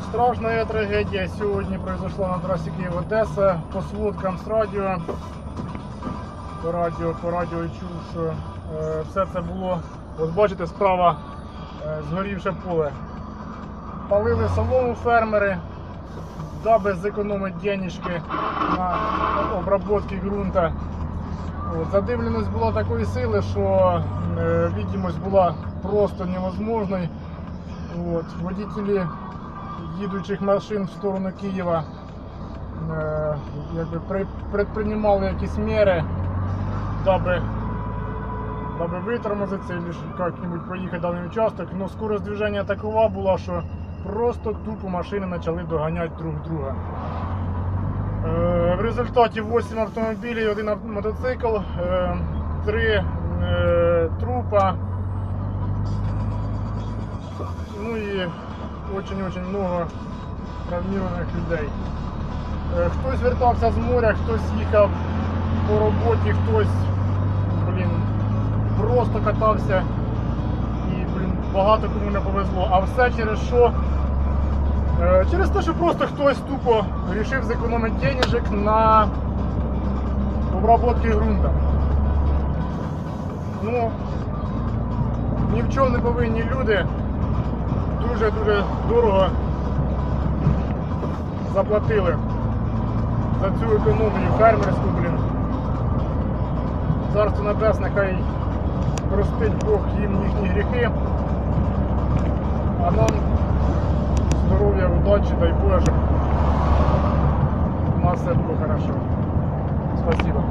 Страшная трагедия сегодня произошла на трассе Киев-Одесса. По сводкам з радіо, по радіо, по радіо чув, що е, все це було, от бачите, справа е, згорівше поле. Палили солому фермери, даби зекономити денежки на обработки ґрунта. От, задивленість була такої сили, що е, видимость була просто невозможною. От, водителі їдучих машин в сторону Києва е, якби при, предпринимали якісь міри, даби, даби витормозитися або як-небудь проїхати даний участок. Но скорость движения такова була, що просто тупо машини почали доганяти друг друга. Е, В результаті 8 автомобілів, один мотоцикл, 3 трупа, ну і очень-очень много травмованих людей. Хтось вертався з моря, хтось їхав по роботі, хтось, блін, просто катався. І, блін, багато кому не повезло. А все через що? Е, Через те, що просто хтось тупо вирішив зекономити денежок на обработки ґрунта. Ну, ні в чому не повинні люди дуже-дуже дорого заплатили за цю економію фермерську, блін. Царство Небесне, хай простить Бог їм їхні гріхи. А нам здоров'я, удачі, дай Боже, у нас все було хорошо. Спасибо.